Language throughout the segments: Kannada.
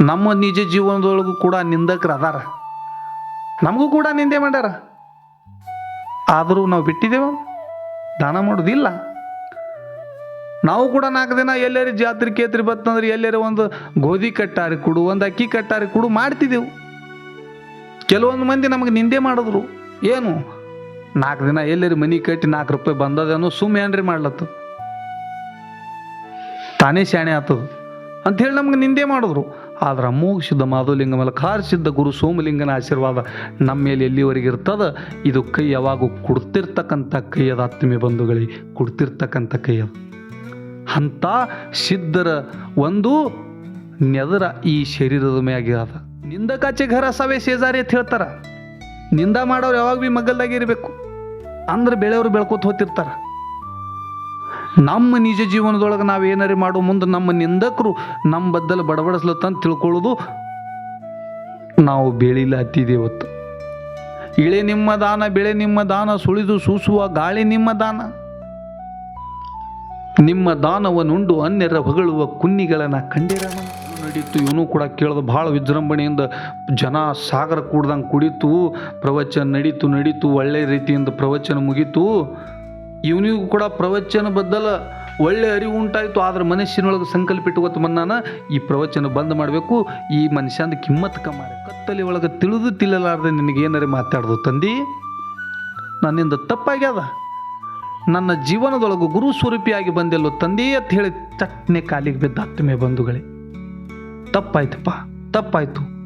ನಮ್ಮ ನಿಜ ಜೀವನದೊಳಗೂ ಕೂಡ ನಿಂದಕರು ಅದಾರ. ನಮಗೂ ಕೂಡ ನಿಂದೆ ಮಾಡ್ಯಾರ. ಆದರೂ ನಾವು ಬಿಟ್ಟಿದ್ದೇವ ದಾನ ಮಾಡೋದಿಲ್ಲ. ನಾವು ಕೂಡ ನಾಲ್ಕು ದಿನ ಎಲ್ಲರೂ ಜಾತ್ರೆ ಕೇತ್ರಿ ಬತ್ತಂದ್ರೆ ಎಲ್ಲರ ಒಂದು ಗೋಧಿ ಕಟ್ಟಾರಿ ಕೊಡು, ಒಂದು ಅಕ್ಕಿ ಕಟ್ಟಾರಿ ಕೊಡು ಮಾಡ್ತಿದ್ದೆವು ಕೆಲವೊಂದು ಮಂದಿ ನಮಗೆ ನಿಂದೆ ಮಾಡಿದ್ರು. ಏನು? ನಾಲ್ಕು ದಿನ ಎಲ್ಲರಿ ಮನೆ ಕಟ್ಟಿ ನಾಲ್ಕು ರೂಪಾಯಿ ಬಂದದೇನೋ ಸುಮ್ಮ ಏನ್ರಿ ಮಾಡ್ಲತ್ತು ತಾನೇ ಶಾಣೆ ಆತದು. ಅಂಥೇಳಿ ನಮ್ಗೆ ನಿಂದೆ ಮಾಡಿದ್ರು. ಆದ್ರೆ ಅಮೋಘ ಸಿದ್ಧ ಮಾಧುಲಿಂಗ ಮಲಕಾರ್ ಸಿದ್ಧ ಗುರು ಸೋಮಲಿಂಗನ ಆಶೀರ್ವಾದ ನಮ್ಮ ಮೇಲೆ ಎಲ್ಲಿವರೆಗೆ ಇರ್ತದ? ಇದು ಕೈ ಯಾವಾಗೂ ಕೊಡ್ತಿರ್ತಕ್ಕಂಥ ಕೈಯದ ಆತ್ಮೀಯ ಬಂಧುಗಳಿಗೆ ಕೊಡ್ತಿರ್ತಕ್ಕಂಥ ಕೈಯದ. ಅಂಥ ಸಿದ್ಧರ ಒಂದು ನೆದರ ಈ ಶರೀರದ ಮ್ಯಾಗೆ ಅದ. ನಿಂದಕಾಚೆ ಘರ ಸವೆ ಸೇಜಾರಿ ಅಂತ ಹೇಳ್ತಾರ. ನಿಂದ ಮಾಡೋರು ಯಾವಾಗ ಭೀ ಮಗಲ್ದಾಗೆ ಇರಬೇಕು. ಅಂದ್ರೆ ಬೆಳೆಯವರು ಬೆಳ್ಕೊತ ಹೋಗ್ತಿರ್ತಾರ. ನಮ್ಮ ನಿಜ ಜೀವನದೊಳಗೆ ನಾವು ಏನಾರೇ ಮಾಡೋ ಮುಂದೆ ನಮ್ಮ ನಿಂದಕರು ನಮ್ಮ ಬದ್ದಲು ಬಡಬಡಿಸ್ಲತ್ತಂತ ತಿಳ್ಕೊಳ್ಳೋದು ನಾವು ಬೆಳಿಲ್ಲ ಹತ್ತಿದೆ ಇವತ್ತು. ಇಳೆ ನಿಮ್ಮ ದಾನ, ಬೆಳೆ ನಿಮ್ಮ ದಾನ, ಸುಳಿದು ಸೂಸುವ ಗಾಳಿ ನಿಮ್ಮ ದಾನ. ನಿಮ್ಮ ದಾನವನ್ನುಂಡು ಅನ್ಯರ ಹೊಗಳುವ ಕುನ್ನಿಗಳನ್ನ ಕಂಡಿರಣ ನಡೀತು ಇವನು ಕೂಡ ಕೇಳಿದ ಭಾಳ ವಿಜೃಂಭಣೆಯಿಂದ ಜನ ಸಾಗರ ಕೂಡ್ದಂಗೆ ಕುಡಿತು, ಪ್ರವಚನ ನಡೀತು ನಡೀತು, ಒಳ್ಳೆ ರೀತಿಯಿಂದ ಪ್ರವಚನ ಮುಗೀತು. ಇವನಿಗೂ ಕೂಡ ಪ್ರವಚನ ಬದ್ದಲ ಒಳ್ಳೆ ಅರಿವು ಉಂಟಾಯಿತು, ಆದ್ರೆ ಮನುಷ್ಯನೊಳಗೆ ಸಂಕಲ್ಪ ಇಟ್ಕೊತ ಬಂದಾನ ಈ ಪ್ರವಚನ ಬಂದ್ ಮಾಡಬೇಕು, ಈ ಮನುಷ್ಯಂದ ಕಿಮ್ಮತ್ ಕಮ್ಮಾರೆ. ಕತ್ತಲಿ ಒಳಗೆ ತಿಳಿದು ತಿಳಿಲಾರ್ದೆ ಏನಾರೇ ಮಾತಾಡ್ದು ತಂದಿ? ನನ್ನಿಂದ ತಪ್ಪಾಗ್ಯದ? ನನ್ನ ಜೀವನದೊಳಗೆ ಗುರು ಸ್ವರೂಪಿಯಾಗಿ ಬಂದೆಲ್ಲೋ ತಂದಿ ಅಂತ ಹೇಳಿ ಚಟ್ನೆ ಕಾಲಿಗೆ ಬಿದ್ದ ಹತ್ತಮೆ ಬಂಧುಗಳೇ. ತಪ್ಪಾಯ್ತಪ್ಪ, ತಪ್ಪಾಯ್ತು.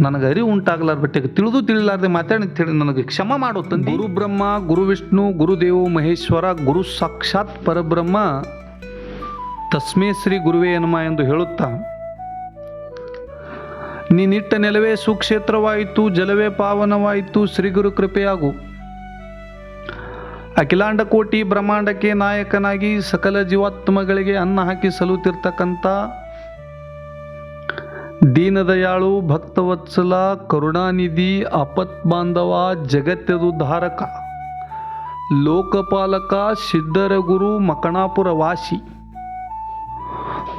ನನಗೆ ಅರಿವು ಉಂಟಾಗಲಾರ ಬಟ್ಟೆಗೆ ತಿಳಿದು ತಿಳಿಲಾರ್ದೆ ಮಾತಾಡಿ ತಿಳಿ ನನಗೆ ಕ್ಷಮ ಮಾಡು ಗುರು ಬ್ರಹ್ಮ, ಗುರು ವಿಷ್ಣು ಗುರುದೇವ ಮಹೇಶ್ವರ, ಗುರು ಸಾಕ್ಷಾತ್ ಪರಬ್ರಹ್ಮ, ತಸ್ಮೇ ಶ್ರೀ ಗುರುವೇ ಹನುಮ ಎಂದು ಹೇಳುತ್ತಾ ನೀನಿಟ್ಟ ನೆಲವೇ ಸುಕ್ಷೇತ್ರವಾಯಿತು, ಜಲವೇ ಪಾವನವಾಯಿತು, ಶ್ರೀ ಗುರು ಕೃಪೆಯಾಗು. ಅಖಿಲಾಂಡ ಕೋಟಿ ಬ್ರಹ್ಮಾಂಡಕ್ಕೆ ನಾಯಕನಾಗಿ ಸಕಲ ಜೀವಾತ್ಮಗಳಿಗೆ ಅನ್ನ ಹಾಕಿ ದೀನದಯಾಳು ಭಕ್ತವತ್ಸಲ, ಕರುಣಾನಿಧಿ ಅಪತ್ ಬಾಂಧವ ಜಗತ್ಯದುದ್ಧಾರಕ ಲೋಕಪಾಲಕ ಸಿದ್ಧರ ಗುರು ಮಕಣಾಪುರ ವಾಸಿ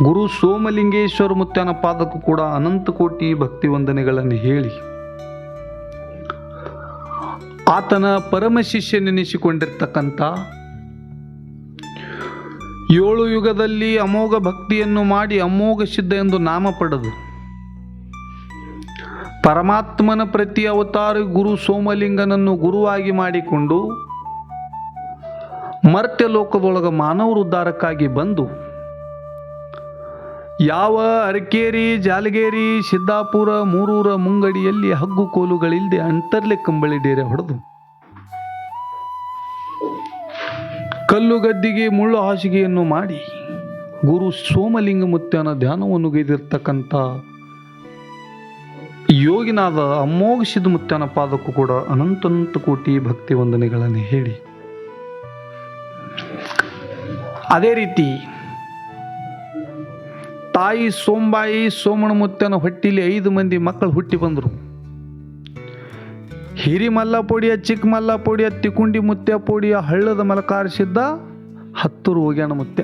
ಗುರು ಸೋಮಲಿಂಗೇಶ್ವರ ಮುತ್ಯನ ಪಾದಕ ಕೂಡ ಅನಂತ ಕೋಟಿ ಭಕ್ತಿ ವಂದನೆಗಳನ್ನು ಹೇಳಿ. ಆತನ ಪರಮ ಶಿಷ್ಯನೆನಿಸಿಕೊಂಡಿರ್ತಕ್ಕಂಥ ಏಳು ಯುಗದಲ್ಲಿ ಅಮೋಘ ಭಕ್ತಿಯನ್ನು ಮಾಡಿ ಅಮೋಘ ಸಿದ್ಧ ಎಂದು ನಾಮ ಪಡೆದು ಪರಮಾತ್ಮನ ಪ್ರತಿ ಅವತಾರ ಗುರು ಸೋಮಲಿಂಗನನ್ನು ಗುರುವಾಗಿ ಮಾಡಿಕೊಂಡು ಮರ್ತ್ಯ ಲೋಕದೊಳಗ ಮಾನವರ ಉದ್ಧಾರಕ್ಕಾಗಿ ಬಂದು ಯಾವ ಅರಕೇರಿ, ಜಾಲಗೇರಿ, ಸಿದ್ದಾಪುರ, ಮೂರೂರ ಮುಂಗಡಿಯಲ್ಲಿ ಹಗ್ಗು ಕೋಲುಗಳಿಲ್ಲದೆ ಅಂತರ್ಲೆ ಕಂಬಳಿ ಡೇರೆ ಹೊಡೆದು ಕಲ್ಲು ಗದ್ದಿಗೆ ಮುಳ್ಳು ಹಾಸಿಗೆಯನ್ನು ಮಾಡಿ ಗುರು ಸೋಮಲಿಂಗ ಮುತ್ಯನ ಧ್ಯಾನವನ್ನು ಗೈದಿರ್ತಕ್ಕಂಥ ಯೋಗಿನಾದ ಅಮೋಘ ಸಿದ್ಧ ಪಾದಕ್ಕೂ ಕೂಡ ಅನಂತನಂತ ಕೋಟಿ ಭಕ್ತಿ ವಂದನೆಗಳನ್ನು ಹೇಳಿ. ಅದೇ ರೀತಿ ತಾಯಿ ಸೋಂಬಾಯಿ ಸೋಮಣ ಮುತ್ತನ ಹೊಟ್ಟಿಲಿ ಐದು ಮಂದಿ ಮಕ್ಕಳು ಹುಟ್ಟಿ ಬಂದರು. ಹಿರಿ ಮಲ್ಲ ಪೊಡಿಯ ಚಿಕ್ಕ ಮಲ್ಲ ಪೊಡಿಯ ತಿಕುಂಡಿ ಮುತ್ಯ ಪೋಡಿಯ ಹಳ್ಳದ ಮಲಕಾರಿಸಿದ್ದ ಹತ್ತೂರು ಹೋಗ್ಯಾಣ ಮುತ್ಯ.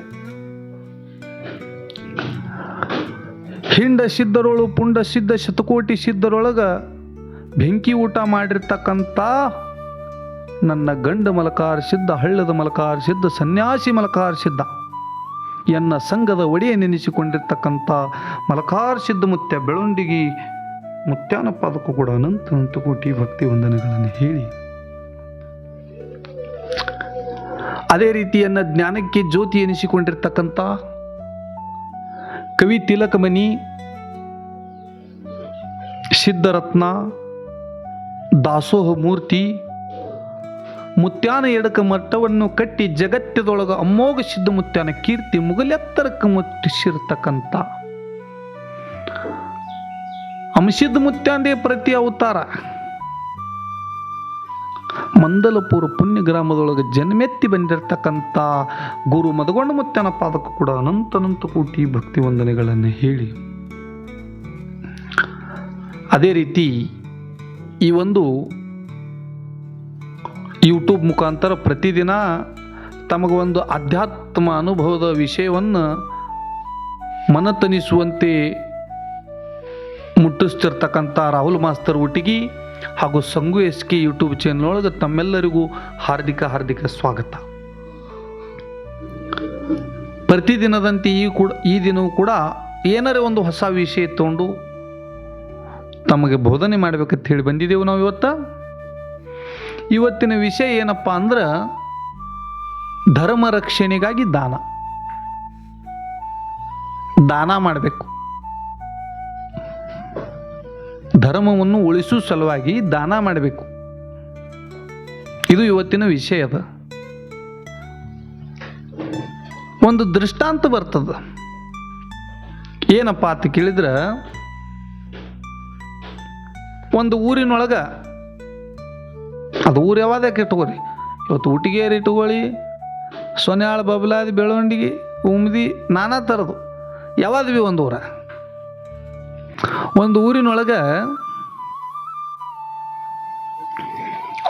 ಹಿಂಡ ಸಿದ್ಧರೊಳು, ಪುಂಡ ಸಿದ್ಧ, ಶತಕೋಟಿ ಸಿದ್ಧರೊಳಗ ಬೆಂಕಿ ಊಟ ಮಾಡಿರ್ತಕ್ಕಂಥ ನನ್ನ ಗಂಡ ಮಲಕಾರಿಸಿದ್ದ ಹಳ್ಳದ ಮಲಕಾರಿಸಿದ್ದ ಸನ್ಯಾಸಿ ಮಲಕಾರಿಸಿದ್ದ ಎನ್ನ ಸಂಘದ ಒಡೆಯ ನೆನೆಸಿಕೊಂಡಿರ್ತಕ್ಕಂಥ ಮಲಕಾರ್ ಸಿದ್ಧ ಮುತ್ಯ ಬೆಳವಣಿಗೆ ಮುತ್ಯಾನ ಪಾದಕ್ಕೂ ಕೂಡ ಅನಂತ ಅನಂತ ಕೋಟಿ ಭಕ್ತಿ ವಂದನೆಗಳನ್ನು ಹೇಳಿ. ಅದೇ ರೀತಿಯನ್ನ ಜ್ಞಾನಕ್ಕೆ ಜ್ಯೋತಿ ಎನಿಸಿಕೊಂಡಿರ್ತಕ್ಕಂಥ ಕವಿ ತಿಲಕಮಣಿ ಸಿದ್ಧರತ್ನ, ದಾಸೋಹ ಮೂರ್ತಿ, ಮುತ್ಯಾನ ಎಡಕ ಮಟ್ಟವನ್ನು ಕಟ್ಟಿ ಜಗತ್ತದೊಳಗ ಅಮೋಘ ಸಿದ್ಧ ಮುತ್ಯಾನ ಕೀರ್ತಿ ಮುಗಲೆತ್ತರಕ್ಕೆ ಮುಟ್ಟಿಸಿರ್ತಕ್ಕಂಥ ಅಂಶಿದ್ದ ಮುತ್ಯಾಂದೇ ಪ್ರತಿ ಅವತಾರ. ಮಂದಲಪುರ ಪುಣ್ಯ ಗ್ರಾಮದೊಳಗೆ ಜನ್ಮೆತ್ತಿ ಬಂದಿರತಕ್ಕಂಥ ಗುರು ಮದಗೊಂಡ ಮುತ್ತನ ಪಾದಕ್ಕೂ ಕೂಡ ಅನಂತ ಅನಂತ ಕೋಟಿ ಭಕ್ತಿ ವಂದನೆಗಳನ್ನು ಹೇಳಿ. ಅದೇ ರೀತಿ ಈ ಒಂದು ಯೂಟ್ಯೂಬ್ ಮುಖಾಂತರ ಪ್ರತಿದಿನ ತಮಗೊಂದು ಅಧ್ಯಾತ್ಮ ಅನುಭವದ ವಿಷಯವನ್ನು ಮನತನಿಸುವಂತೆ ಮುಟ್ಟಿಸ್ತಿರ್ತಕ್ಕಂಥ ರಾಹುಲ್ ಮಾಸ್ತರ್ ಹುಟ್ಟಿಗಿ ಹಾಗೂ Sangu S K YouTube channel ಒಳಗೆ ತಮ್ಮೆಲ್ಲರಿಗೂ ಹಾರ್ದಿಕ ಹಾರ್ದಿಕ ಸ್ವಾಗತ. ಪ್ರತಿದಿನದಂತೆ ಈ ಕೂಡ ಈ ದಿನವೂ ಕೂಡ ಏನಾರೇ ಒಂದು ಹೊಸ ವಿಷಯ ತಗೊಂಡು ತಮಗೆ ಬೋಧನೆ ಮಾಡಬೇಕಂತ ಹೇಳಿ ಬಂದಿದ್ದೇವೆ ನಾವು ಇವತ್ತ. ಇವತ್ತಿನ ವಿಷಯ ಏನಪ್ಪ ಅಂದ್ರೆ ಧರ್ಮ ರಕ್ಷಣೆಗಾಗಿ ದಾನ. ದಾನ ಮಾಡಬೇಕು. ಧರ್ಮವನ್ನು ಉಳಿಸುವ ಸಲುವಾಗಿ ದಾನ ಮಾಡಬೇಕು. ಇದು ಇವತ್ತಿನ ವಿಷಯ ಅದ. ಒಂದು ದೃಷ್ಟಾಂತ ಬರ್ತದ. ಏನಪ್ಪ ಅಂತ ಕೇಳಿದ್ರೆ, ಒಂದು ಊರಿನೊಳಗ, ಅದು ಊರು ಯಾವ್ದಕ್ಕೆ ಇಟ್ಕೋರಿ ಇವತ್ತು ಊಟಿಗೇರಿ ಇಟ್ಕೊಳ್ಳಿ ಸೊನ್ಯಾಳ ಬಬ್ಲಾದಿ ಬೆಳವಂಡಿಗೆ ಉಮ್ದಿ, ನಾನಾ ಥರದ್ದು ಯಾವ್ದು ಒಂದು ಊರ? ಒಂದು ಊರಿನೊಳಗ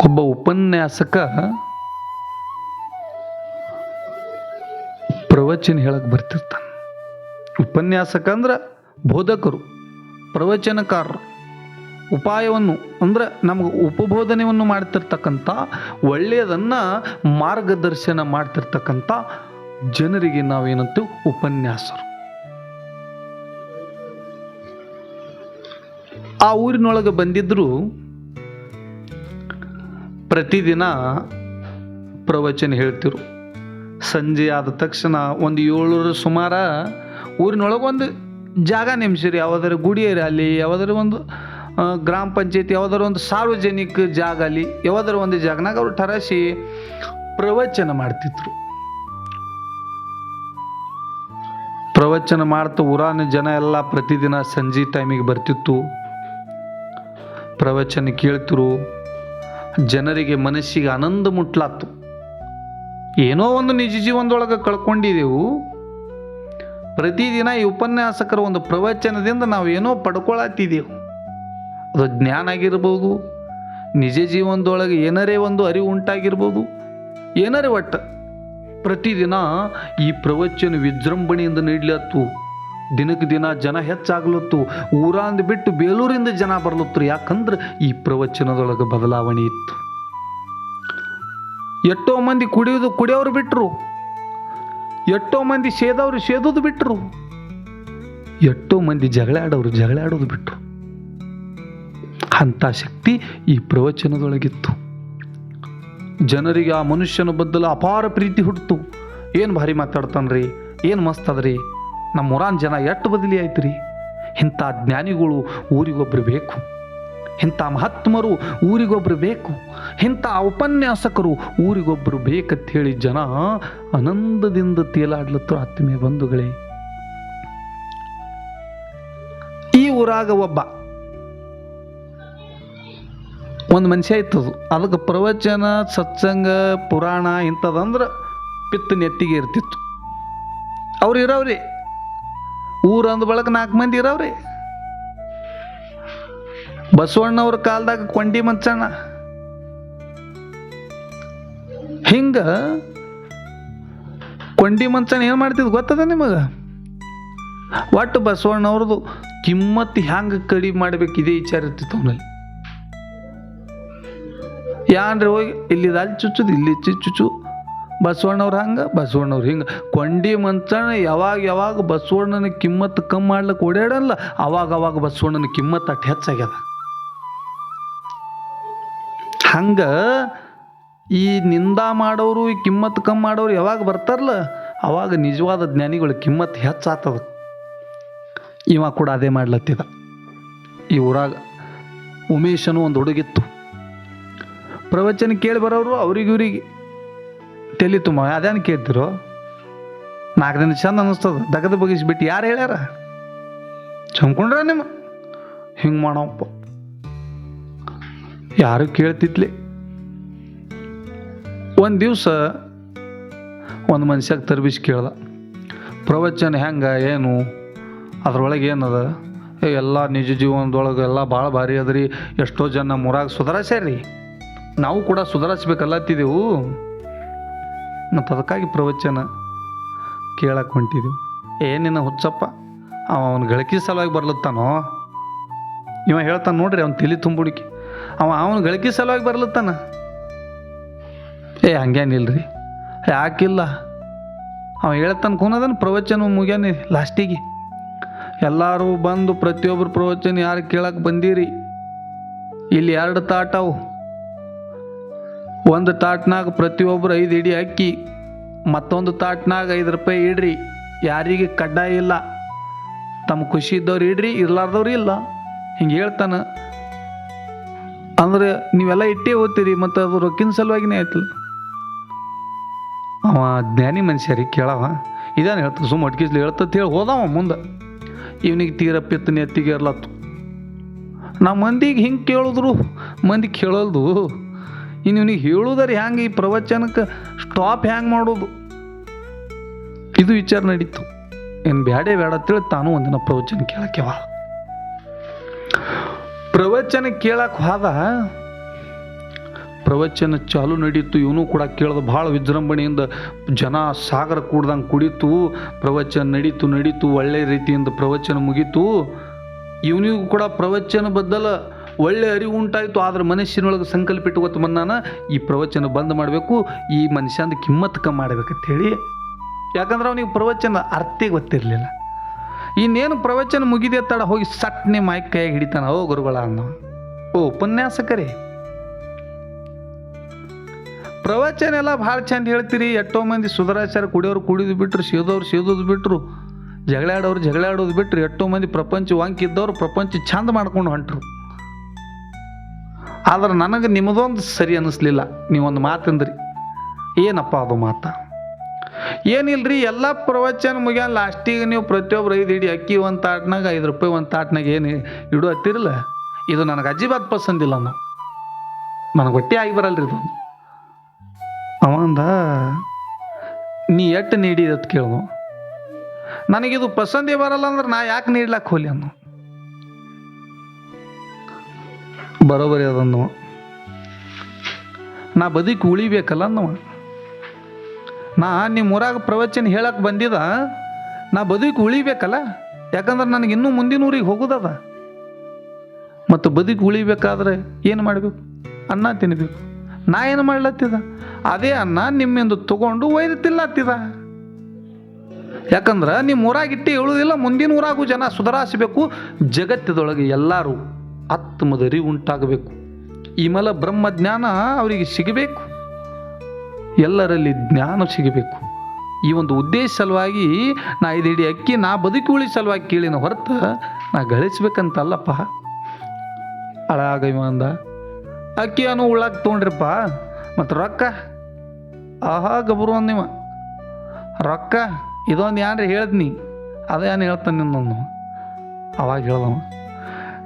ಒಬ್ಬ ಉಪನ್ಯಾಸಕ ಪ್ರವಚನ ಹೇಳಕ್ ಬರ್ತಿರ್ತಾನೆ. ಉಪನ್ಯಾಸಕ ಅಂದ್ರೆ ಬೋಧಕರು, ಪ್ರವಚನಕಾರರು. ಉಪಾಯವನ್ನು ಅಂದ್ರೆ ನಮಗೆ ಉಪಬೋಧನೆಯನ್ನು ಮಾಡ್ತಿರ್ತಕ್ಕಂಥ ಒಳ್ಳೆಯದನ್ನು ಮಾರ್ಗದರ್ಶನ ಮಾಡ್ತಿರ್ತಕ್ಕಂಥ ಜನರಿಗೆ ನಾವೇನಂತೀವಿ ಉಪನ್ಯಾಸರು. ಆ ಊರಿನೊಳಗೆ ಬಂದಿದ್ದರು ಪ್ರತಿದಿನ ಪ್ರವಚನ ಹೇಳ್ತಿರು. ಸಂಜೆ ಆದ ತಕ್ಷಣ ಒಂದು ಏಳೂರು ಸುಮಾರ ಊರಿನೊಳಗೊಂದು ಜಾಗ ನೇಮಿಸಿರಿ. ಯಾವುದಾರ ಗುಡಿಯರಿ ಅಲ್ಲಿ ಯಾವುದಾರ ಒಂದು ಗ್ರಾಮ ಪಂಚಾಯತಿ ಯಾವುದಾರ ಒಂದು ಸಾರ್ವಜನಿಕ ಜಾಗ ಅಲ್ಲಿ ಯಾವುದಾರ ಒಂದು ಜಾಗನಾಗ ಅವರು ಟರಸಿ ಪ್ರವಚನ ಮಾಡ್ತಿದ್ರು. ಪ್ರವಚನ ಮಾಡ್ತಾ ಊರಾನ ಜನ ಎಲ್ಲ ಪ್ರತಿದಿನ ಸಂಜೆ ಟೈಮಿಗೆ ಬರ್ತಿತ್ತು. ಪ್ರವಚನ ಕೇಳ್ತಿರು, ಜನರಿಗೆ ಮನಸ್ಸಿಗೆ ಆನಂದ ಮುಟ್ಲಾತ್ತು ಏನೋ ಒಂದು ನಿಜ ಜೀವನದೊಳಗೆ ಕಳ್ಕೊಂಡಿದ್ದೆವು ಪ್ರತಿದಿನ ಈ ಉಪನ್ಯಾಸಕರ ಒಂದು ಪ್ರವಚನದಿಂದ ನಾವು ಏನೋ ಪಡ್ಕೊಳತ್ತಿದ್ದೆವು ಅದು ಜ್ಞಾನ ಆಗಿರ್ಬೋದು, ನಿಜ ಜೀವನದೊಳಗೆ ಏನರೇ ಒಂದು ಅರಿವು ಉಂಟಾಗಿರ್ಬೋದು, ಏನರೇ ಒಟ್ಟು. ಪ್ರತಿದಿನ ಈ ಪ್ರವಚನ ವಿಜೃಂಭಣೆಯಿಂದ ನೀಡ್ಲತ್ತು ದಿನಕ್ಕೆ ದಿನ ಜನ ಹೆಚ್ಚಾಗ್ಲತ್ತು. ಊರಾಂದ ಬಿಟ್ಟು ಬೇಲೂರಿಂದ ಜನ ಬರ್ಲತ್ರು ಯಾಕಂದ್ರೆ ಈ ಪ್ರವಚನದೊಳಗೆ ಬದಲಾವಣೆ ಇತ್ತು. ಎಷ್ಟೋ ಮಂದಿ ಕುಡಿಯೋದು ಕುಡಿಯೋರು ಬಿಟ್ರು. ಎಷ್ಟೋ ಮಂದಿ ಸೇದವ್ರು ಸೇದೋದು ಬಿಟ್ರು. ಎಷ್ಟೋ ಮಂದಿ ಜಗಳ ಜಗಳಾಡೋದು ಬಿಟ್ರು. ಅಂಥ ಶಕ್ತಿ ಈ ಪ್ರವಚನದೊಳಗಿತ್ತು. ಜನರಿಗೆ ಆ ಮನುಷ್ಯನ ಬದಲು ಅಪಾರ ಪ್ರೀತಿ ಹುಟ್ಟಿತು ಏನು ಭಾರಿ ಮಾತಾಡ್ತಾನ್ರಿ? ಏನು ಮಸ್ತ್ ಅದ್ರಿ? ನಮ್ಮ ಊರಾನ್ ಜನ ಎಷ್ಟು ಬದಲಿ ಆಯ್ತು ಇಂಥ ಜ್ಞಾನಿಗಳು ಊರಿಗೊಬ್ರು ಬೇಕು. ಇಂಥ ಮಹಾತ್ಮರು ಊರಿಗೊಬ್ರು ಬೇಕು. ಇಂಥ ಉಪನ್ಯಾಸಕರು ಊರಿಗೊಬ್ಬರು ಹೇಳಿ ಜನ ಆನಂದದಿಂದ ತೇಲಾಡ್ಲತ್ತರು ಆತ್ಮೀಯ ಬಂಧುಗಳೇ. ಈ ಊರಾಗ ಒಬ್ಬ. ಒಂದು ಮನುಷ್ಯ ಇತ್ತದು ಅದಕ್ಕೆ ಪ್ರವಚನ, ಸತ್ಸಂಗ, ಪುರಾಣ ಇಂಥದಂದ್ರೆ ಪಿತ್ತ ನೆತ್ತಿಗೆ ಇರ್ತಿತ್ತು. ಅವ್ರು ಇರೋವ್ರಿ. ಊರು ಅಂದ ಬಳಕ ನಾಲ್ಕು ಮಂದಿ ಇರವ್ರಿ. ಬಸವಣ್ಣವ್ರ ಕಾಲದಾಗ ಕೊಂಡಿ ಮಂಚಣ್ಣ. ಹಿಂಗ ಕೊಂಡಿ ಮಂಚಣ್ಣ ಏನು ಮಾಡ್ತಿದ್ ಗೊತ್ತದ ನಿಮಗೆ? ಒಟ್ಟು ಬಸವಣ್ಣವ್ರದ್ದು ಕಿಮ್ಮತ್ತು ಹ್ಯಾಂಗ ಕಡಿಮೆ ಮಾಡ್ಬೇಕು ಇದೇ ವಿಚಾರ ಇರ್ತಿತ್ತು ಅವನಲ್ಲಿ. ಯಾನ್ರಿ ಹೋಗಿ, ಇಲ್ಲಿದ ಅಲ್ಲಿ ಚುಚ್ಚುದು, ಇಲ್ಲಿ ಚುಚ್ಚು ಬಸವಣ್ಣವ್ರು ಹಂಗೆ, ಬಸವಣ್ಣವ್ರು ಹಿಂಗೆ. ಕೊಂಡಿ ಮಂಚಣ್ಣ ಯಾವಾಗ ಯಾವಾಗ ಬಸವಣ್ಣನ ಕಿಮ್ಮತ್ತು ಕಮ್ಮಿ ಮಾಡ್ಲಿಕ್ಕೆ ಓಡಾಡಲ್ಲ, ಅವಾಗ ಅವಾಗ ಬಸವಣ್ಣನ ಕಿಮ್ಮತ್ತು ಅಟ್ ಹೆಚ್ಚಾಗ್ಯದ. ಹಂಗ ಈ ನಿಂದ ಮಾಡೋರು, ಈ ಕಿಮ್ಮತ್ತು ಕಮ್ಮಿ ಮಾಡೋರು ಯಾವಾಗ ಬರ್ತಾರಲ್ಲ, ಅವಾಗ ನಿಜವಾದ ಜ್ಞಾನಿಗಳ ಕಿಮ್ಮತ್ತು ಹೆಚ್ಚಾತದ ಇವ ಕೂಡ ಅದೇ ಮಾಡ್ಲತ್ತಿದ. ಈ ಊರಾಗ ಉಮೇಶನು ಒಂದು ಹುಡುಗಿತ್ತು. ಪ್ರವಚನ ಕೇಳಿ ಬರೋರು, ಅವ್ರಿಗೆ ಇವ್ರಿಗೆ. ತಲೆ ತುಂಬ, ಅದೇನು ಕೇಳ್ತಿರೋ? ನಾಲ್ಕು ದಿನ ಚಂದ ಅನ್ನಿಸ್ತದ, ದಗದ ಬಗ್ಗಿಸ್ಬಿಟ್ಟು ಯಾರು ಹೇಳ್ಯಾರ? ಚಮ್ಕೊಂಡ್ರ ನಿಮ್ಮ? ಹಿಂಗೆ ಮಾಡೋಪ್ಪ. ಯಾರು ಕೇಳ್ತಿದ್ಲಿ? ಒಂದು ದಿವಸ ಒಂದು ಮನುಷ್ಯಾಗ ತರ್ಬಿಸಿ ಕೇಳ್ದ, ಪ್ರವಚನ ಹೆಂಗೆ, ಏನು, ಅದ್ರೊಳಗೆ ಏನದ? ಎಲ್ಲ ನಿಜ ಜೀವನದೊಳಗೆ ಎಲ್ಲ ಭಾಳ ಭಾರಿ ಅದ್ರಿ, ಎಷ್ಟೋ ಜನ ಮುರಾಗ ಸುಧಾರಿಸ್ಯಾರ್ರಿ. ನಾವು ಕೂಡ ಸುಧಾರಿಸ್ಬೇಕಲ್ಲತ್ತಿದ್ದೆವು ಮತ್ತು ಅದಕ್ಕಾಗಿ ಪ್ರವಚನ ಕೇಳಕ್ಕೆ ಹೊಂಟಿದ್ದೆವು ಏನಿನ್ನ ಹುಚ್ಚಪ್ಪ, ಅವ ಅವನ ಗಳಿಕೆ ಸಲುವಾಗಿ ಬರ್ಲತ್ತಾನೋ? ಇವ ಹೇಳ್ತಾನೆ ನೋಡ್ರಿ ಅವ್ನು ತಿಳಿ ತುಂಬುಡಿಕೆ. ಅವ ಅವನ ಗಳಿಕೆ ಸಲುವಾಗಿ ಬರ್ಲತ್ತಾನ? ಏ ಹಂಗೇನಿಲ್ರಿ ಯಾಕಿಲ್ಲ? ಅವ ಹೇಳ್ತಾನೆ ಕೂನದನ್ ಪ್ರವಚನ ಮುಗ್ಯಾನಿ ಲಾಸ್ಟಿಗೆ. ಎಲ್ಲರೂ ಬಂದು ಪ್ರತಿಯೊಬ್ಬರು ಪ್ರವಚನ ಯಾರು ಕೇಳಕ್ಕೆ ಬಂದೀರಿ? ಇಲ್ಲಿ ಎರಡು ತಾಟವು ಒಂದು ತಾಟ್ನಾಗ ಪ್ರತಿಯೊಬ್ಬರು ಐದು ಇಡಿ ಅಕ್ಕಿ, ಮತ್ತೊಂದು ತಾಟ್ನಾಗ ಐದು ರೂಪಾಯಿ ಇಡ್ರಿ. ಯಾರಿಗೆ ಕಡ್ಡಾಯ ಇಲ್ಲ. ತಮ್ಮ ಖುಷಿ ಇದ್ದವ್ರು ಇಡ್ರಿ, ಇರ್ಲಾರ್ದವ್ರು ಇಲ್ಲ. ಹಿಂಗೆ ಹೇಳ್ತಾನೆ. ಅಂದ್ರೆ ನೀವೆಲ್ಲ ಇಟ್ಟೇ ಓದ್ತೀರಿ ಮತ್ತು ಅದು ರೊಕ್ಕಿನ ಸಲುವಾಗಿನೇ ಆಯ್ತಲ್ಲ. ಅವ ಜ್ಞಾನಿ ಮನುಷ್ಯರಿಗೆ ಕೇಳವ. ಇದಾನೆ ಹೇಳ್ತ ಸುಮ್ಮ ಅಟ್ಕಿಸ್ಲಿ ಹೇಳ್ತತ್ ಹೇಳಿ ಹೋದವ ಮುಂದೆ. ಇವನಿಗೆ ತೀರ ಪಿತ್ತನೆ ಎತ್ತಿಗೆ ಇರ್ಲತ್ತು ನಾ ಮಂದಿಗೆ ಹಿಂಗೆ ಕೇಳಿದ್ರು, ಮಂದಿ ಕೇಳಲ್ದು. ಇನ್ನು ಇವನಿಗೆ ಹೇಳುದಾರೆ ಹ್ಯಾಂಗೆ ಈ ಪ್ರವಚನಕ್ಕೆ ಸ್ಟಾಪ್ ಹ್ಯಾಂಗೆ ಮಾಡೋದು? ಇದು ವಿಚಾರ ನಡೀತು. ಏನು ಬ್ಯಾಡೇ ಬೇಡ ಅಂತೇಳಿ ತಾನು ಒಂದಿನ ಪ್ರವಚನ ಕೇಳಕ್ಕೆ ಪ್ರವಚನ ಕೇಳಕ್ಕೆ ಹೋದ, ಪ್ರವಚನ ಚಾಲು ನಡೀತು. ಇವನು ಕೂಡ ಕೇಳ್ದ ಭಾಳ ವಿಜೃಂಭಣೆಯಿಂದ ಜನ ಸಾಗರ ಕೂಡ್ದಂಗೆ ಕುಡಿತು. ಪ್ರವಚನ ನಡೀತು ನಡೀತು, ಒಳ್ಳೆ ರೀತಿಯಿಂದ ಪ್ರವಚನ ಮುಗೀತು. ಇವನಿಗೂ ಕೂಡ ಪ್ರವಚನ ಬದ್ದಲ ಒಳ್ಳೆ ಅರಿವು ಉಂಟಾಯಿತು, ಆದ್ರೆ ಮನುಷ್ಯನೊಳಗೆ ಸಂಕಲ್ಪ ಇಟ್ಕೊತ ಬಂದಾನ, ಈ ಪ್ರವಚನ ಬಂದ್ ಮಾಡಬೇಕು, ಈ ಮನುಷ್ಯಂದು ಕಿಮ್ಮತ್ ಕಮ್ಮಿ ಮಾಡ್ಬೇಕಂತೇಳಿ ಯಾಕಂದ್ರೆ ಅವನಿಗೆ ಪ್ರವಚನ ಅರ್ಥೇ ಗೊತ್ತಿರಲಿಲ್ಲ. ಇನ್ನೇನು ಪ್ರವಚನ ಮುಗಿದೇ ತಡ ಹೋಗಿ ಸಟ್ನೆ ಮಾಯಕ್ ಕೈಯಾಗಿ ಹಿಡಿತಾನ, ಓ ಗುರುಗಳ ಅನ್ನೋ. ಓ ಉಪನ್ಯಾಸಕರೇ. ಪ್ರವಚನ ಎಲ್ಲ ಭಾಳ ಚಂದ ಹೇಳ್ತೀರಿ, ಎಷ್ಟೋ ಮಂದಿ ಸುಧಾರಾಚಾರ ಕುಡಿಯೋರು ಕುಡಿದು ಬಿಟ್ರು, ಸೇದೋರು ಸೇದೋದು ಬಿಟ್ರು, ಜಗಳಾಡೋರು ಜಗಳಾಡೋದು ಬಿಟ್ರು, ಎಷ್ಟೋ ಮಂದಿ ಪ್ರಪಂಚ ವಾಂಕಿದ್ದವ್ರು ಪ್ರಪಂಚ ಚಂದ ಮಾಡ್ಕೊಂಡು ಹೊಂಟ್ರು. ಆದ್ರೆ ನನಗೆ ನಿಮ್ಮದೊಂದು ಸರಿ ಅನ್ನಿಸ್ಲಿಲ್ಲ. ನೀವೊಂದು ಮಾತಂದ್ರಿ. ಏನಪ್ಪ ಅದು ಮಾತ? ಏನಿಲ್ರಿ, ಎಲ್ಲ ಪ್ರವಚನ ಮುಗಿಯಲ್ಲ ಲಾಸ್ಟಿಗೆ ನೀವು ಪ್ರತಿಯೊಬ್ಬರು ಐದು ಇಡಿ ಅಕ್ಕಿ ಒಂದು ತಾಟ್ನಾಗ, ಐದು ರೂಪಾಯಿ ಒಂದು ತಾಟ್ನಾಗ ಏನು ಇಡು ಹತ್ತಿರಲ್ಲ? ಇದು ನನಗೆ ಅಜ್ಜಿಬಾತ್ ಪಸಂದಿಲ್ಲ ನಾವು ನನಗೆ ಹೊಟ್ಟೆ ಆಗಿ ಬರಲ್ರಿ ಇದು. ಅವಂದ ನೀ ಎಟ್ಟು ನೀಡಿ ಕೇಳು ನನಗಿದು ಪಸಂದೇ ಬರಲ್ಲ ಅಂದ್ರೆ ನಾ ಯಾಕೆ ನೀಡ್ಲಾಕ್ ಹೋಲಿ ಅನ್ನೋ? ಬರೋಬರಿ ಅದನ್ನು ನಾ ಬದುಕಿ ಉಳಿಬೇಕಲ್ಲ ಅನ್ನವ ನಾ ನಿಮ್ಮ ಊರಾಗ ಪ್ರವಚನ ಹೇಳಕ್ಕೆ ಬಂದಿದ, ನಾ ಬದುಕಿ ಉಳಿಬೇಕಲ್ಲ? ಯಾಕಂದ್ರೆ ನನಗೆ ಇನ್ನೂ ಮುಂದಿನ ಊರಿಗೆ ಹೋಗೋದದ. ಮತ್ತು ಬದುಕಿ ಉಳಿಬೇಕಾದ್ರೆ ಏನು ಮಾಡಬೇಕು? ಅನ್ನ ತಿನ್ನಬೇಕು ನಾ ಏನು ಮಾಡ್ಲತ್ತಿದ? ಅದೇ ಅನ್ನ ನಿಮ್ಮಿಂದ ತಗೊಂಡು ಒಯ್ದು ತಿಲ್ಲತ್ತಿದ ಯಾಕಂದ್ರೆ ನಿಮ್ಮ ಊರಾಗಿಟ್ಟು ಹೇಳುವುದಿಲ್ಲ ಮುಂದಿನ ಊರಾಗೂ ಜನ ಸುಧಾರಿಸಬೇಕು. ಜಗತ್ತದೊಳಗೆ ಎಲ್ಲರೂ ಆತ್ಮದರಿ ಉಂಟಾಗಬೇಕು. ಇಮಲ ಬ್ರಹ್ಮ ಜ್ಞಾನ ಅವರಿಗೆ ಸಿಗಬೇಕು. ಎಲ್ಲರಲ್ಲಿ ಜ್ಞಾನ ಸಿಗಬೇಕು. ಈ ಒಂದು ಉದ್ದೇಶ ಸಲುವಾಗಿ ನಾ ಇದಿಡಿ ಅಕ್ಕಿ ನಾ ಬದುಕಿ ಉಳಿ ಸಲುವಾಗಿ ಕೇಳಿನ ಹೊರತು ನಾ ಗಳಿಸ್ಬೇಕಂತಲ್ಲಪ್ಪ. ಅಳಾಗ ಅಂದ ಅನು ಉಳ್ಳಾಕ ತೊಗೊಂಡ್ರಪ್ಪ, ಮತ್ತು ರೊಕ್ಕ? ಆಹಾ, ಗಬ್ರು ಅಂದಿವ ರೊಕ್ಕ? ಇದೊಂದು ಏನ್ರಿ ಹೇಳ್ದ್ನಿ? ಅದೇನು ಹೇಳ್ತಾನೆ ನಿನ್ನೊಂದು ಅವಾಗ ಹೇಳ್ದವ.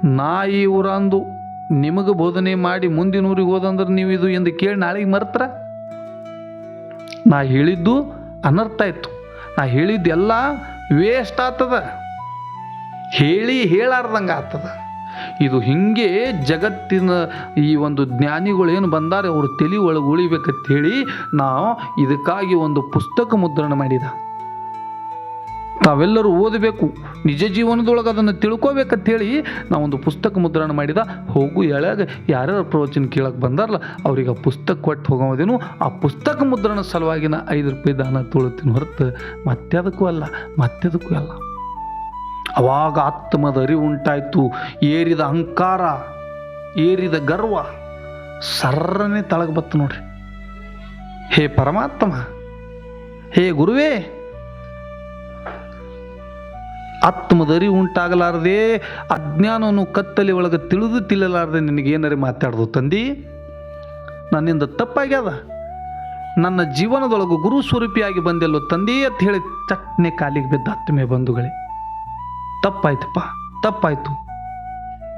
ನಾ ಈ ಊರಂದು ನಿಮಗೆ ಬೋಧನೆ ಮಾಡಿ ಮುಂದಿನ ಊರಿಗೆ ಹೋದಂದ್ರೆ ನೀವು ಇದು ಎಂದು ಕೇಳಿ ನಾಳೆಗೆ ಮರ್ತ್ರ? ನಾ ಹೇಳಿದ್ದು ಅನರ್ಥ ಆಯ್ತು. ನಾ ಹೇಳಿದ್ದೆಲ್ಲ ವೇಸ್ಟ್ ಆಗ್ತದ. ಹೇಳಿ ಹೇಳಾರ್ದಂಗೆ ಆಗ್ತದ. ಇದು ಹಿಂಗೆ ಜಗತ್ತಿನ ಈ ಒಂದು ಜ್ಞಾನಿಗಳು ಏನು ಬಂದಾರೆ ಅವರು ತಲೆ ಒಳಗೆ ಉಳಿಬೇಕಂತ ಹೇಳಿ ನಾವು ಇದಕ್ಕಾಗಿ ಒಂದು ಪುಸ್ತಕ ಮುದ್ರಣ ಮಾಡಿದ. ತಾವೆಲ್ಲರೂ ಓದಬೇಕು. ನಿಜ ಜೀವನದೊಳಗೆ ಅದನ್ನು ತಿಳ್ಕೊಬೇಕಂತ ಹೇಳಿ ನಾವೊಂದು ಪುಸ್ತಕ ಮುದ್ರಣ ಮಾಡಿದ ಹೋಗು ಎಳ್ಯಾಗ ಯಾರ್ಯಾರು ಪ್ರವಚನ ಕೇಳಕ್ಕೆ ಬಂದಾರಲ್ಲ, ಅವ್ರಿಗೆ ಆ ಪುಸ್ತಕ ಕೊಟ್ಟು ಹೋಗೋದೇನು, ಆ ಪುಸ್ತಕ ಮುದ್ರಣ ಸಲುವಾಗಿ ನಾ ಐದು ರೂಪಾಯಿ ದಾನ ತೊಳಿತೀನಿ ಹೊರತು ಮತ್ತೆದಕ್ಕೂ ಅಲ್ಲ ಮತ್ತೆದಕ್ಕೂ ಅಲ್ಲ. ಅವಾಗ ಆತ್ಮದ ಅರಿವು ಉಂಟಾಯಿತು, ಏರಿದ ಅಹಂಕಾರ, ಏರಿದ ಗರ್ವ ಸರ್ರನೆ ತಳಗೆ ಬತ್ತು ನೋಡ್ರಿ. ಹೇ ಪರಮಾತ್ಮ, ಹೇ ಗುರುವೇ ಆತ್ಮದ ಅರಿವು ಉಂಟಾಗಲಾರದೆ, ಅಜ್ಞಾನವನ್ನು ಕತ್ತಲಿ ಒಳಗೆ ತಿಳಿದು ತಿಳಿಲಾರದೆ ನಿನಗೇನರೆ ಮಾತಾಡ್ದು ತಂದಿ? ನನ್ನಿಂದ ತಪ್ಪಾಗ್ಯದ ನನ್ನ ಜೀವನದೊಳಗೆ ಗುರು ಸ್ವರೂಪಿಯಾಗಿ ಬಂದೆಲ್ಲೋ ತಂದಿ ಅಂತ ಹೇಳಿ ಚಟ್ನೆ ಕಾಲಿಗೆ ಬಿದ್ದ ಆತ್ಮೀಯ ಬಂಧುಗಳೇ. ತಪ್ಪಾಯ್ತಪ್ಪ, ತಪ್ಪಾಯ್ತು.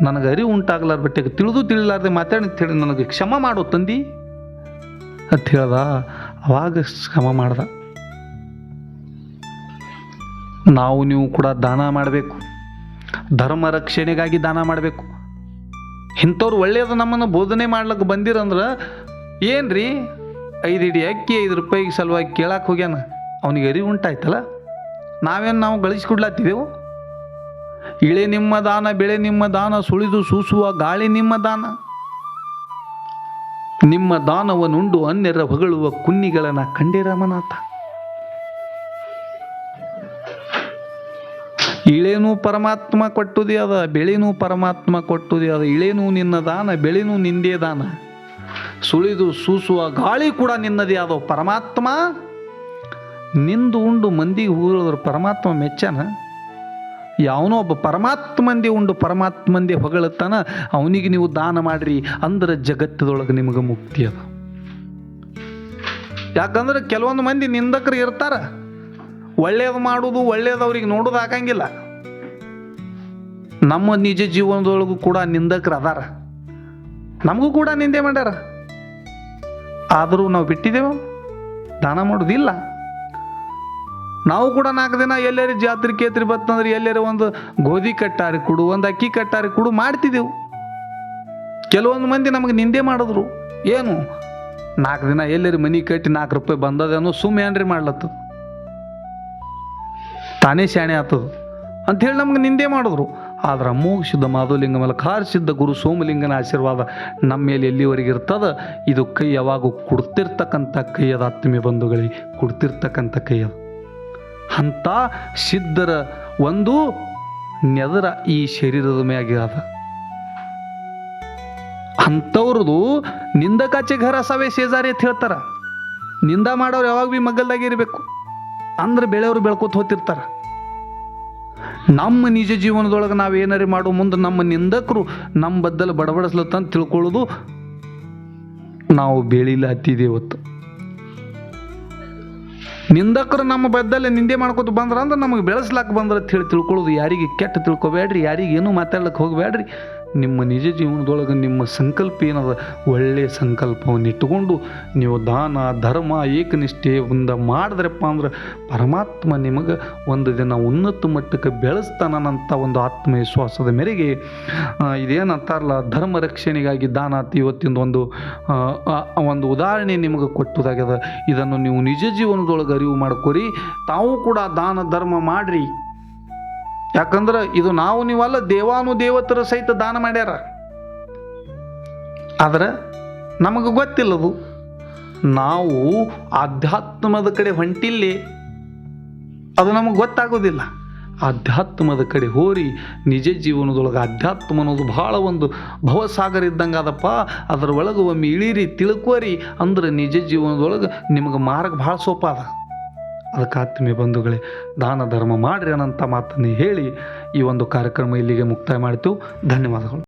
ನನಗೆ ಅರಿವು ಉಂಟಾಗಲಾರ ಬಟ್ಟೆಗೆ ತಿಳಿದು ತಿಳಿಲಾರ್ದೆ ಮಾತಾಡಿ ಅಂತ ಹೇಳಿ ನನಗೆ ಕ್ಷಮ ಮಾಡು ತಂದಿ ಅಂತ ಹೇಳ್ದ. ಅವಾಗ ಕ್ಷಮ ಮಾಡ್ದ. ನಾವು ನೀವು ಕೂಡ ದಾನ ಮಾಡಬೇಕು. ಧರ್ಮ ರಕ್ಷಣೆಗಾಗಿ ದಾನ ಮಾಡಬೇಕು. ಇಂಥವ್ರು ಒಳ್ಳೆಯದು ನಮ್ಮನ್ನು ಬೋಧನೆ ಮಾಡ್ಲಿಕ್ಕೆ ಬಂದಿರಂದ್ರೆ ರೀ ಐದು ಇಡಿ ಅಕ್ಕಿ, ಐದು ರೂಪಾಯಿಗೆ ಸಲುವಾಗಿ ಕೇಳಕ್ಕೆ ಹೋಗ್ಯಾನ. ಅವನಿಗೆ ಅರಿವು ಉಂಟಾಯ್ತಲ್ಲ? ನಾವೇನು ನಾವು ಗಳಿಸ್ಕೊಡ್ಲಾತಿದ್ದೆವು ಇಳೆ ನಿಮ್ಮ ದಾನ, ಬೆಳೆ ನಿಮ್ಮ ದಾನ, ಸುಳಿದು ಸೂಸುವ ಗಾಳಿ ನಿಮ್ಮ ದಾನ. ನಿಮ್ಮ ದಾನವನ್ನುಂಡು ಅನ್ಯರ ಹೊಗಳುವ ಕುನ್ನಿಗಳನ್ನ ಕಂಡೆ ರಾಮನಾಥ. ಇಳೆನೂ ಪರಮಾತ್ಮ ಕೊಟ್ಟುದೇ ಅದ, ಬೆಳೆನೂ ಪರಮಾತ್ಮ ಕೊಟ್ಟುದೇ ಅದ, ಇಳೆನೂ ನಿನ್ನ ದಾನ, ಬೆಳೆನೂ ನಿಂದೇ ದಾನ. ಸುಳಿದು ಸೂಸುವ ಗಾಳಿ ಕೂಡ ನಿನ್ನದೇ ಆದವು. ಪರಮಾತ್ಮ ನಿಂದು ಉಂಡು ಮಂದಿಗೆ ಹೊಗಳಿದ್ರೆ ಪರಮಾತ್ಮ ಮೆಚ್ಚನ. ಯಾವನೋ ಒಬ್ಬ ಪರಮಾತ್ಮಂದಿ ಉಂಡು ಪರಮಾತ್ಮಂದಿ ಹೊಗಳತ್ತಾನ ಅವನಿಗೆ ನೀವು ದಾನ ಮಾಡ್ರಿ ಅಂದ್ರೆ ಜಗತ್ತದೊಳಗೆ ನಿಮಗೆ ಮುಕ್ತಿ ಅದ. ಯಾಕಂದ್ರೆ ಕೆಲವೊಂದು ಮಂದಿ ನಿಂದಕರು ಇರ್ತಾರ. ಒಳ್ಳೇದು ಮಾಡೋದು ಒಳ್ಳೇದು ಅವ್ರಿಗೆ ನೋಡೋದು ಹಾಕಂಗಿಲ್ಲ ನಮ್ಮ ನಿಜ ಜೀವನದೊಳಗೂ ಕೂಡ ನಿಂದಕರು ಅದಾರ. ನಮಗೂ ಕೂಡ ನಿಂದೆ ಮಾಡ್ಯಾರ. ಆದರೂ ನಾವು ಬಿಟ್ಟಿದ್ದೇವೆ ದಾನ ಮಾಡೋದಿಲ್ಲ. ನಾವು ಕೂಡ ನಾಲ್ಕು ದಿನ ಎಲ್ಲರೂ ಜಾತ್ರೆ ಕೇತ್ರಿ ಬತ್ತಂದ್ರೆ ಎಲ್ಲರ ಒಂದು ಗೋಧಿ ಕಟ್ಟಾರಿ ಕೊಡು, ಒಂದು ಅಕ್ಕಿ ಕಟ್ಟಾರಿ ಕೊಡು ಮಾಡ್ತಿದ್ದೆವು ಕೆಲವೊಂದು ಮಂದಿ ನಮಗೆ ನಿಂದೆ ಮಾಡಿದ್ರು. ಏನು? ನಾಲ್ಕು ದಿನ ಎಲ್ಲರೂ ಮನೆ ಕಟ್ಟಿ ನಾಲ್ಕು ರೂಪಾಯಿ ಬಂದದೇನೋ ಸುಮ್ಮ ಏನ್ರಿ ಮಾಡ್ಲತ್ತದ? ತಾನೇ ಶಾಣೆ ಆತದ ಅಂಥೇಳಿ ನಮ್ಗೆ ನಿಂದೆ ಮಾಡಿದ್ರು. ಆದ್ರೆ ಅಮೋಘ ಮಾಧುಲಿಂಗ ಮೇಲೆ ಸಿದ್ಧ ಗುರು ಸೋಮಲಿಂಗನ ಆಶೀರ್ವಾದ ನಮ್ಮ ಮೇಲೆ ಎಲ್ಲಿವರೆಗೆ ಇರ್ತದ? ಇದು ಕೈ ಯಾವಾಗೂ ಕೊಡ್ತಿರ್ತಕ್ಕಂಥ ಕೈಯದ ಆತ್ಮೀಯ ಬಂಧುಗಳಿಗೆ ಕೊಡ್ತಿರ್ತಕ್ಕಂಥ ಕೈಯದ ಅಂಥ ಸಿದ್ಧರ ಒಂದು ನೆದರ ಈ ಶರೀರದ ಮ್ಯಾಗೆ ಅದ. ಅಂಥವ್ರದು ನಿಂದಕಾಚೆ ಘರ ಸವೆ ಸೇಜಾರಿ ಅಂತ ಹೇಳ್ತಾರ. ನಿಂದ ಮಾಡೋರು ಯಾವಾಗ ಭೀ ಮಗ್ಗಲ್ದಾಗೆ ಇರಬೇಕು. ಅಂದ್ರೆ ಬೆಳೆಯವರು ಬೆಳ್ಕೊತ ಹೋತಿರ್ತಾರ ನಮ್ಮ ನಿಜ ಜೀವನದೊಳಗೆ ನಾವು ಏನಾರು ಮಾಡೋ ಮುಂದೆ ನಮ್ಮ ನಿಂದಕರು ನಮ್ಮ ಬದ್ದಲು ಬಡಬಡಿಸ್ಲತ್ತಂತ ತಿಳ್ಕೊಳ್ಳೋದು ನಾವು ಬೆಳಿಲ್ಲ ಹತ್ತಿದೆ ನಿಂದಕರು ನಮ್ಮ ಬದ್ದಲ್ಲಿ ನಿಂದೆ ಮಾಡ್ಕೊತ ಬಂದ್ರ ಅಂದ್ರೆ ನಮಗೆ ಬೆಳೆಸ್ಲಾಕ ಬಂದ್ರ ಅಂತ ಹೇಳಿ ತಿಳ್ಕೊಳ್ಳೋದು. ಯಾರಿಗೆ ಕೆಟ್ಟ ತಿಳ್ಕೊಬೇಡ್ರಿ, ಯಾರಿಗೆ ಏನು ಮಾತಾಡ್ಲಿಕ್ಕೆ ಹೋಗಬೇಡ್ರಿ. ನಿಮ್ಮ ನಿಜ ಜೀವನದೊಳಗೆ ನಿಮ್ಮ ಸಂಕಲ್ಪ ಏನದ? ಒಳ್ಳೆಯ ಸಂಕಲ್ಪವನ್ನು ಇಟ್ಟುಕೊಂಡು ನೀವು ದಾನ, ಧರ್ಮ, ಏಕನಿಷ್ಠೆ ಒಂದು ಮಾಡಿದ್ರಪ್ಪ ಅಂದ್ರೆ ಪರಮಾತ್ಮ ನಿಮಗೆ ಒಂದು ದಿನ ಉನ್ನತ ಮಟ್ಟಕ್ಕೆ ಬೆಳೆಸ್ತಾನಂತ ಒಂದು ಆತ್ಮವಿಶ್ವಾಸದ ಮೇರೆಗೆ ಇದೇನಂತಾರಲ್ಲ, ಧರ್ಮ ರಕ್ಷಣೆಗಾಗಿ ದಾನ ಇವತ್ತಿಂದ ಒಂದು ಒಂದು ಉದಾಹರಣೆ ನಿಮಗೆ ಕೊಟ್ಟುದಾಗ್ಯದ. ಇದನ್ನು ನೀವು ನಿಜ ಜೀವನದೊಳಗೆ ಅರಿವು ಮಾಡ್ಕೊರಿ. ತಾವು ಕೂಡ ದಾನ, ಧರ್ಮ ಮಾಡ್ರಿ. ಯಾಕಂದ್ರೆ ಇದು ನಾವು ನೀವಲ್ಲ ದೇವಾನು ದೇವತರ ಸಹಿತ ದಾನ ಮಾಡ್ಯಾರ. ಆದ್ರೆ ನಮಗೆ ಗೊತ್ತಿಲ್ಲದು, ನಾವು ಆಧ್ಯಾತ್ಮದ ಕಡೆ ಹೊಂಟಿಲ್ಲಿ, ಅದು ನಮಗೆ ಗೊತ್ತಾಗೋದಿಲ್ಲ. ಆಧ್ಯಾತ್ಮದ ಕಡೆ ಹೋರಿ, ನಿಜ ಜೀವನದೊಳಗೆ ಅಧ್ಯಾತ್ಮ ಅನ್ನೋದು ಭಾಳ ಒಂದು ಭವಸಾಗರ ಇದ್ದಂಗೆ ಅದಪ್ಪ. ಅದರೊಳಗೆ ಒಮ್ಮೆ ಇಳೀರಿ, ತಿಳ್ಕೋರಿ, ಅಂದ್ರೆ ನಿಜ ಜೀವನದೊಳಗೆ ನಿಮಗೆ ಮಾರ್ಗ ಭಾಳ ಸೋಪ ಅದ ಅದಕ್ಕೆ ಆತ್ಮೀಯ ಬಂಧುಗಳೇ, ದಾನ ಧರ್ಮ ಮಾಡ್ರಿ ಅನ್ನೋಂಥ ಮಾತನ್ನು ಹೇಳಿ ಈ ಒಂದು ಕಾರ್ಯಕ್ರಮ ಇಲ್ಲಿಗೆ ಮುಕ್ತಾಯ ಮಾಡ್ತೀವಿ ಧನ್ಯವಾದಗಳು.